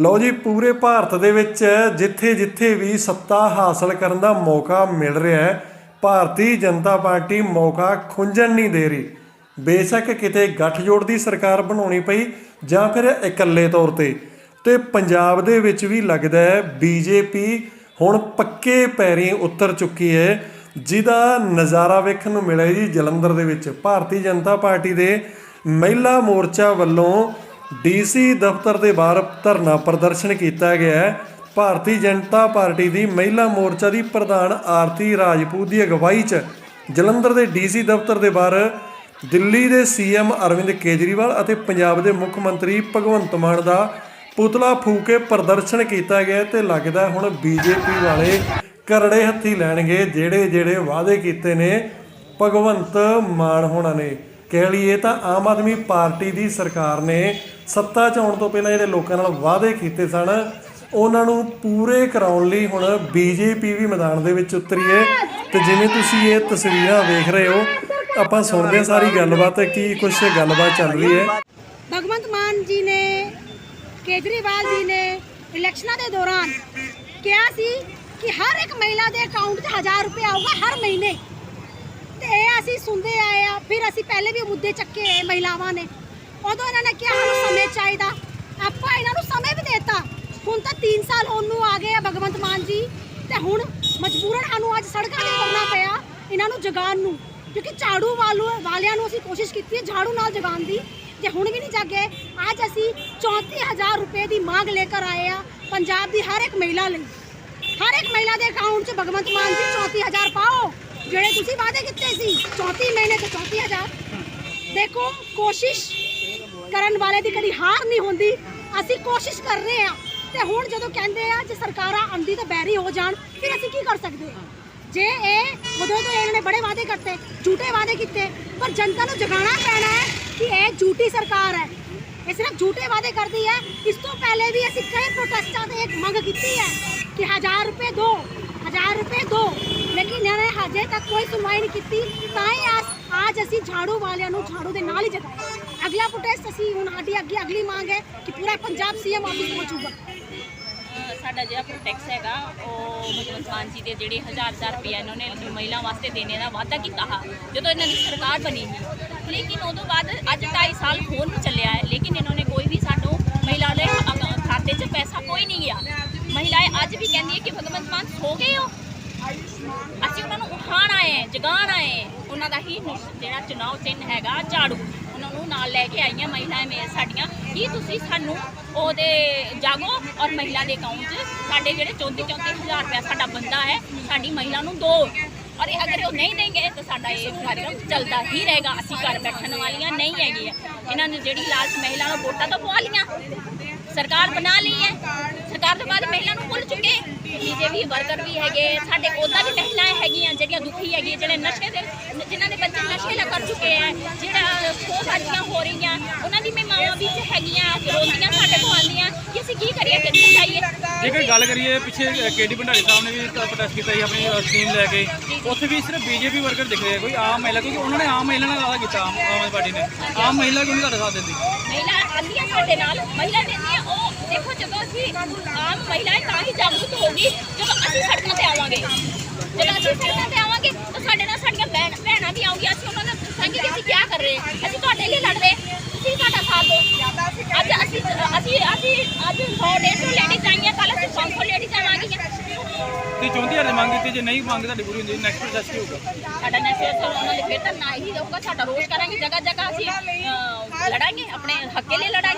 ਲਓ ਜੀ, ਪੂਰੇ ਭਾਰਤ ਦੇ ਵਿੱਚ ਜਿੱਥੇ-ਜਿੱਥੇ ਵੀ ਸੱਤਾ ਹਾਸਲ ਕਰਨ ਦਾ ਮੌਕਾ ਮਿਲ ਰਿਹਾ ਹੈ, ਭਾਰਤੀ ਜਨਤਾ ਪਾਰਟੀ ਮੌਕਾ ਖੁੰਝਣ ਨਹੀਂ ਦੇ ਰਹੀ। ਬੇਸ਼ੱਕ ਕਿਤੇ ਗੱਠਜੋੜ ਦੀ ਸਰਕਾਰ ਬਣਾਉਣੀ ਪਈ ਜਾਂ ਫਿਰ ਇਕੱਲੇ ਤੌਰ ਤੇ। ਤੇ ਪੰਜਾਬ ਦੇ ਵਿੱਚ ਵੀ ਲੱਗਦਾ ਹੈ, ਬੀਜੇਪੀ ਹੁਣ ਪੱਕੇ ਪੈਰੀਂ ਉਤਰ ਚੁੱਕੀ ਹੈ, ਜਿਹਦਾ ਨਜ਼ਾਰਾ ਵੇਖਣ ਨੂੰ ਮਿਲਿਆ ਜੀ ਜਲੰਧਰ ਦੇ ਵਿੱਚ। ਭਾਰਤੀ ਜਨਤਾ ਪਾਰਟੀ ਦੇ ਮਹਿਲਾ ਮੋਰਚਾ ਵੱਲੋਂ ਡੀਸੀ ਦਫ਼ਤਰ ਦੇ ਬਾਹਰ ਧਰਨਾ ਪ੍ਰਦਰਸ਼ਨ ਕੀਤਾ ਗਿਆ ਹੈ। ਭਾਰਤੀ ਜਨਤਾ ਪਾਰਟੀ ਦੀ ਮਹਿਲਾ ਮੋਰਚਾ ਦੀ ਪ੍ਰਧਾਨ ਆਰਤੀ ਰਾਜਪੂਤ ਦੀ ਅਗਵਾਈ 'ਚ ਜਲੰਧਰ ਦੇ ਡੀਸੀ ਦਫ਼ਤਰ ਦੇ ਬਾਹਰ ਦਿੱਲੀ ਦੇ ਸੀਐਮ ਅਰਵਿੰਦ ਕੇਜਰੀਵਾਲ ਅਤੇ ਪੰਜਾਬ ਦੇ ਮੁੱਖ ਮੰਤਰੀ ਭਗਵੰਤ ਮਾਨ ਦਾ ਪੁਤਲਾ ਫੂਕ ਕੇ ਪ੍ਰਦਰਸ਼ਨ ਕੀਤਾ ਗਿਆ ਤੇ ਲੱਗਦਾ ਹੁਣ ਬੀਜੇਪੀ ਵਾਲੇ ਕਰੜੇ ਹੱਥੀ ਲੈਣਗੇ ਜਿਹੜੇ ਜਿਹੜੇ ਵਾਅਦੇ ਕੀਤੇ ਨੇ ਭਗਵੰਤ ਮਾਨ ਹੋਣਾ ਨੇ। ਕਹਿ ਲਈਏ ਤਾਂ ਆਮ ਆਦਮੀ ਪਾਰਟੀ ਦੀ ਸਰਕਾਰ ਨੇ ਸੱਤਾ 'ਚ ਆਉਣ ਤੋਂ ਪਹਿਲਾਂ ਜਿਹੜੇ ਲੋਕਾਂ ਨਾਲ ਵਾਅਦੇ ਕੀਤੇ ਸਨ, ਉਹਨਾਂ ਨੂੰ ਪੂਰੇ ਕਰਾਉਣ ਲਈ ਹੁਣ ਬੀਜੇਪੀ ਵੀ ਮੈਦਾਨ ਦੇ ਵਿੱਚ ਉਤਰੀ ਹੈ। ਤੇ ਜਿਵੇਂ ਤੁਸੀਂ ਇਹ ਤਸਵੀਰਾਂ ਵੇਖ ਰਹੇ ਹੋ, ਆਪਾਂ ਸੁਣਦੇ ਹਾਂ ਸਾਰੀ ਗੱਲਬਾਤ ਕੀ ਕੁਝ ਗੱਲਬਾਤ ਚੱਲ ਰਹੀ ਹੈ। ਭਗਵੰਤ ਮਾਨ ਜੀ ਨੇ, ਕੇਜਰੀਵਾਲ ਜੀ ਨੇ ਇਲੈਕਸ਼ਨਾਂ ਦੇ ਦੌਰਾਨ ਕਿਹਾ ਸੀ ਕਿ ਹਰ ਇੱਕ ਮਹਿਲਾ ਦੇ ਅਕਾਊਂਟ 'ਚ 1000 ਰੁਪਏ ਆਊਗਾ ਹਰ ਮਹੀਨੇ। ਤੇ ਇਹ ਅਸੀਂ ਸੁਣਦੇ ਆਏ ਆ, ਫਿਰ ਅਸੀਂ ਪਹਿਲੇ ਵੀ ਮੁੱਦੇ ਚੱਕੇ ਆਏ ਮਹਿਲਾਵਾਂ ਨੇ। ਉਦੋਂ ਇਹਨਾਂ ਨੇ ਕਿਹਾ, ਸਾਨੂੰ ਸਮੇਂ ਚਾਹੀਦਾ। ਆਪਾਂ ਇਹਨਾਂ ਨੂੰ ਸਮੇਂ ਵੀ ਦੇਤਾ। ਹੁਣ ਤਾਂ 3 ਸਾਲ ਹੋਣ ਆ ਗਏ ਆ ਭਗਵੰਤ ਮਾਨ ਜੀ ਤੇ ਹੁਣ ਮਜਬੂਰਨ ਸਾਨੂੰ ਅੱਜ ਸੜਕਾਂ ਤੇ ਤੁਰਨਾ ਪਿਆ ਇਹਨਾਂ ਨੂੰ ਜਗਾਉਣ ਨੂੰ। ਕਿਉਂਕਿ ਝਾੜੂ ਵਾਲੂ ਵਾਲਿਆਂ ਨੂੰ ਅਸੀਂ ਕੋਸ਼ਿਸ਼ ਕੀਤੀ ਹੈ ਝਾੜੂ ਨਾਲ ਜਗਾਉਣ ਦੀ। ਤੇ ਹੁਣ ਵੀ ਨਹੀਂ ਜਾਗੇ, ਅੱਜ ਅਸੀਂ 34000 ਰੁਪਏ ਦੀ ਮੰਗ ਲੈ ਕੇ ਆਏ ਆ ਪੰਜਾਬ ਦੀ ਹਰ ਇੱਕ ਮਹਿਲਾ ਲਈ। ਹਰ ਇੱਕ ਮਹਿਲਾ ਦੇ ਅਕਾਊਂਟ 'ਚ ਭਗਵੰਤ ਮਾਨ ਜੀ 34000 ਪਾਓ। ਜਿਹੜੇ ਤੁਸੀਂ ਵਾਅਦੇ ਕੀਤੇ ਸੀ 34 ਮਹੀਨੇ ਤੇ 34000 ਦੇਖੋ, ਕੋਸ਼ਿਸ਼ ਕਰਨ ਵਾਲੇ ਦੀ ਕਦੀ ਹਾਰ ਨਹੀਂ ਹੁੰਦੀ। ਅਸੀਂ ਕੋਸ਼ਿਸ਼ ਕਰ ਰਹੇ ਆ ਤੇ ਹੁਣ ਜਦੋਂ ਕਹਿੰਦੇ ਆ ਜੇ ਸਰਕਾਰਾਂ ਅੰਦੀ ਤੇ ਬੈਰੀ ਹੋ ਜਾਣ, ਫਿਰ ਅਸੀਂ ਕੀ ਕਰ ਸਕਦੇ ਆ ਜੇ ਇਹ ਉਦੋਂ ਤੋਂ ਇਹਨਾਂ ਨੇ ਬੜੇ ਵਾਅਦੇ ਕਰਤੇ, ਝੂਠੇ ਵਾਅਦੇ ਕੀਤੇ, ਪਰ ਜਨਤਾ ਨੂੰ ਜਗਾਉਣਾ ਪੈਣਾ ਹੈ ਕਿ ਇਹ ਝੂਠੀ ਸਰਕਾਰ ਹੈ। ਇਹ ਸਿਰਫ ਝੂਠੇ ਵਾਅਦੇ ਕਰਦੀ ਹੈ। ਇਸ ਤੋਂ ਪਹਿਲੇ ਵੀ ਅਸੀਂ ਕਈ ਪ੍ਰੋਟੈਸਟਾਂ ਤੇ ਇੱਕ ਮੰਗ ਕੀਤੀ ਹੈ ਕਿ 1000 ਰੁਪਏ ਦਿਓ 1000 ਰੁਪਏ ਦਿਓ ਲੇਕਿਨ ਇਹਨਾਂ ਨੇ ਹਜੇ ਤੱਕ ਕੋਈ ਸੁਣਵਾਈ ਨਹੀਂ ਕੀਤੀ। ਤਾਂ ਹੀ ਅੱਜ- ਅੱਜ ਅਸੀਂ ਝਾੜੂ ਵਾਲਿਆਂ ਨੂੰ ਝਾੜੂ ਦੇ ਨਾਲ ਹੀ ਜਗਾਇਆ ਅਗਲਾ ਪ੍ਰੋਟੈਸਟ ਅਸੀਂ ਹੁਣ ਸਾਡੀ ਅੱਗੇ ਅਗਲੀ ਮੰਗ ਹੈ ਕਿ ਪੂਰਾ ਪੰਜਾਬ ਸੀਐਮ ਆਫਿਸ ਪਹੁੰਚੂਗਾ ਸਾਡਾ ਜਿਹੜਾ ਪ੍ਰੋਟੈਕਸ ਹੈਗਾ, ਉਹ ਭਗਵੰਤ ਮਾਨ ਜੀ ਦੇ ਜਿਹੜੇ ਹਜ਼ਾਰ ਹਜ਼ਾਰ ਰੁਪਏ ਇਹਨਾਂ ਨੇ ਮਹਿਲਾ ਵਾਸਤੇ ਦੇਣੇ ਦਾ ਵਾਅਦਾ ਕੀਤਾ ਹੈ, ਜਦੋਂ ਇਹਨਾਂ ਦੀ ਸਰਕਾਰ ਬਣੀ ਸੀ। ਲੇਕਿਨ ਉਦੋਂ ਬਾਅਦ ਅੱਜ 2.5 ਸਾਲ ਹੋਰ ਵੀ ਚੱਲਿਆ ਹੈ ਲੇਕਿਨ ਇਹਨਾਂ ਨੇ ਕੋਈ ਵੀ ਸਾਨੂੰ ਮਹਿਲਾ ਦੇ ਅਕਾ- ਖਾਤੇ 'ਚ ਪੈਸਾ ਕੋਈ ਨਹੀਂ ਗਿਆ ਮਹਿਲਾएं ਅੱਜ ਵੀ ਕਹਿੰਦੀ ਹੈ ਕਿ ਭਗਵੰਤ ਮਾਨ ਸੋ ਗਏ ਹੋ। ਅਸੀਂ ਉਹਨਾਂ ਨੂੰ ਉਠਾਉਣ ਆਏ ਹਾਂ ਜਗਾਉਣ ਆਏ ਹਾਂ। ਉਹਨਾਂ ਦਾ ਹੀ ਜਿਹੜਾ ਚੁਣਾਵ ਚਿੰਨ ਹੈਗਾ, ਝਾੜੂ। ਉਹਨਾਂ ਨੂੰ ਨਾਲ ਲੈ ਕੇ ਆਈਆਂ ਮਹਿਲਾएं ਮੇ ਸਾਡੀਆਂ। ਕੀ ਤੁਸੀਂ ਸਾਨੂੰ ਉਹਦੇ ਜਾਗੋ ਔਰ ਮਹਿਲਾ ਦੇ ਅਕਾਊਂਟ 'ਚ ਸਾਡੇ ਜਿਹੜੇ 34 34 ਹਜ਼ਾਰ ਰੁਪਇਆ ਸਾਡਾ ਬੰਦਾ ਹੈ, ਸਾਡੀ ਮਹਿਲਾ ਨੂੰ ਦੋ। ਔਰ ਇਹ ਅਗਰ ਉਹ ਨਹੀਂ ਦੇਣਗੇ, ਤਾਂ ਸਾਡਾ ਇਹ ਕਾਰਜਕ੍ਰਮ ਚੱਲਦਾ ਹੀ ਰਹੇਗਾ। ਅਸੀਂ ਘਰ ਬੈਠਣ ਵਾਲੀਆਂ ਨਹੀਂ ਹੈਗੀਆਂ। ਇਹਨਾਂ ਨੇ ਜਿਹੜੀ ਲਾਲਚ ਮਹਿਲਾ ਨੂੰ ਵੋਟਾਂ ਤਾਂ ਪਵਾ ਲੀਆਂ ਸਰਕਾਰ ਬਣਾ ਲਈ ਹੈ। ਸਰਕਾਰ ਤੋਂ ਬਾਅਦ ਮਹਿਲਾ ਨੂੰ ਭੁੱਲ ਚੁੱਕੇ। ਬੀਜੇਪੀ ਵਰਕਰ ਵੀ ਹੈਗੇ ਸਾਡੇ ਉਹਦਾ ਵੀ ਮਹਿਲਾएं ਹੈਗੀਆਂ ਜਿਹੜੀਆਂ ਦੁਖੀ ਹੈਗੀਆਂ, ਜਿਹੜੇ ਨਸ਼ੇ ਦੇ ਜਿਨ੍ਹਾਂ ਦੇ ਬੱਚੇ ਨਸ਼ੇ ਲਾ ਕਰ ਚੁੱਕੇ ਹੈ ਜਿਹੜਾ ਖੋ ਸਾਜੀਆਂ ਹੋ ਰਹੀਆਂ, ਉਹਨਾਂ ਦੀ ਮਹਿਮਾਵਾਂ ਮਾਵਾਂ ਵੀ ਹੈਗੀਆਂ, ਰੋਂਦੀਆਂ ਸਾਡੇ ਕੋਲ ਆਉਂਦੀਆਂ। ਕਿ ਅਸੀਂ ਕੀ ਕਰੀਏ ਜੇਕਰ ਗੱਲ ਕਰੀਏ ਪਿੱਛੇ ਕੇਡੀ ਭੰਡਾਰੀ ਸਾਹਿਬ ਨੇ ਵੀ ਪ੍ਰੋਟੈਸਟ ਕੀਤਾ ਸੀ ਆਪਣੀ ਸਕੀਮ ਲੈ ਕੇ। ਉੱਥੇ ਵੀ ਸਿਰਫ ਬੀਜੇਪੀ ਵਰਕਰ ਦਿਖ ਰਹੇ ਆ, ਕੋਈ ਆਮ ਮਹਿਲਾ ਕਿਉਂਕਿ ਉਹਨਾਂ ਨੇ ਆਮ ਮਹਿਲਾ ਨਾਲ ਵਾਅਦਾ ਕੀਤਾ ਆਮ ਆਮ ਆਦਮੀ ਪਾਰਟੀ ਨੇ। ਆਮ ਮਹਿਲਾ ਕਿਉਂ ਨਹੀਂ ਤੁਹਾਡਾ ਸਾਥ ਦਿੰਦੀ? ਮਹਿਲਾ ਆਂਦੀਆਂ ਸਾਡੇ ਨਾਲ ਮਹਿਲਾ ਕਹਿੰਦੀਆਂ ਉਹ ਦੇਖੋ ਜਦੋਂ ਅਸੀਂ ਆਮ ਮਹਿਲਾएं ਤਾਂ ਹੀ ਜਾਗਰੂਕ ਹੋਗੀ ਜਦੋਂ ਅਸੀਂ ਸੜਕਾਂ ਤੇ ਆਵਾਂਗੇ। ਜਦੋਂ ਅਸੀਂ ਸੜਕਾਂ ਤੇ ਆਵਾਂਗੇ ਤਾਂ ਸਾਡੇ ਨਾਲ ਸਾਡੀਆਂ ਭੈਣ ਭੈਣਾਂ ਵੀ ਆਉਂਗੀਆਂ ਅਸੀਂ ਉਹਨਾਂ ਨੂੰ ਦੱਸਾਂਗੇ ਕਿ ਅਸੀਂ ਕੀ ਕਰ ਰਹੇ ਹਾਂ। ਅਸੀਂ ਤੁਹਾਡੇ ਲਈ ਲੜ ਰਹੇ ਹਾਂ। ਤੁਸੀਂ ਸਾਡਾ ਸਾਥ ਦਿਓ। ਅੱਜ ਅਸੀਂ ਅਸੀਂ ਅਸੀਂ ਅੱਜ 100 150 ਲੇਡੀਜ਼ ਆਈਆਂ ਕੱਲ ਅਸੀਂ 500 ਲੇਡੀਜ਼ ਆਵਾਂਗੀਆਂ ਤੁਸੀਂ ਚਾਹੁੰਦੀ ਹਜ਼ਾਰ ਮੰਗ ਕੀਤੀ? ਜੇ ਨਹੀਂ ਮੰਗ ਤੁਹਾਡੀ ਪੂਰੀ ਹੁੰਦੀ ਨੈਕਸਟ ਪ੍ਰੋਸੈਸ ਕੀ ਹੋਊਗਾ? ਸਾਡਾ ਨਸ਼ੇ ਤੋਂ ਉਹਨਾਂ ਦੇ ਫਿਰ ਤਾਂ ਨਾ ਹੀ ਸਾਡਾ ਰੋਜ਼ ਕਰਾਂਗੇ ਜਗ੍ਹਾ ਜਗ੍ਹਾ ਅਸੀਂ ਅਹ, ਲੜਾਂਗੇ ਆਪਣੇ ਹੱਕੇ ਲਈ ਲੜਾਂਗੇ